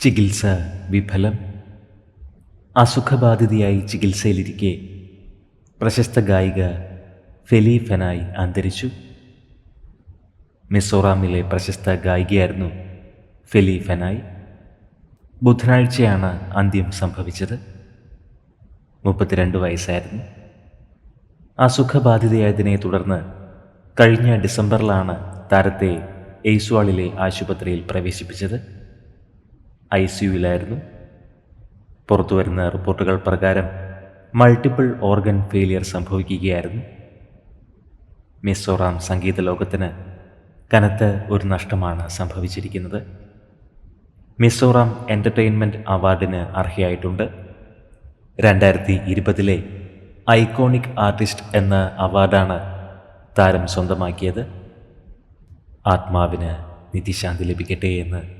ചികിത്സ വിഫലം. അസുഖബാധിതയായി ചികിത്സയിലിരിക്കെ പ്രശസ്ത ഗായിക ഫെലി ഫെനായി അന്തരിച്ചു. മിസോറാമിലെ പ്രശസ്ത ഗായികയായിരുന്നു ഫെലി ഫെനായി. ബുധനാഴ്ചയാണ് അന്ത്യം സംഭവിച്ചത്. മുപ്പത്തിരണ്ട് വയസ്സായിരുന്നു. അസുഖബാധിതയായതിനെ തുടർന്ന് കഴിഞ്ഞ ഡിസംബറിലാണ് താരത്തെ എയ്സ്വാളിലെ ആശുപത്രിയിൽ പ്രവേശിപ്പിച്ചത്. ഐ സിയുവിലായിരുന്നു പുറത്തു വരുന്ന റിപ്പോർട്ടുകൾ പ്രകാരം മൾട്ടിപ്പിൾ ഓർഗൻ ഫെയിലിയർ സംഭവിക്കുകയായിരുന്നു. മിസോറാം സംഗീത ലോകത്തിന് കനത്ത ഒരു നഷ്ടമാണ് സംഭവിച്ചിരിക്കുന്നത്. മിസോറാം എന്റർടൈൻമെന്റ് അവാർഡിന് അർഹയായിട്ടുണ്ട്. രണ്ടായിരത്തി ഇരുപതിലെ ഐക്കോണിക് ആർട്ടിസ്റ്റ് എന്ന അവാർഡാണ് താരം സ്വന്തമാക്കിയത്. ആത്മാവിന് നിധിശാന്തി ലഭിക്കട്ടെ എന്ന്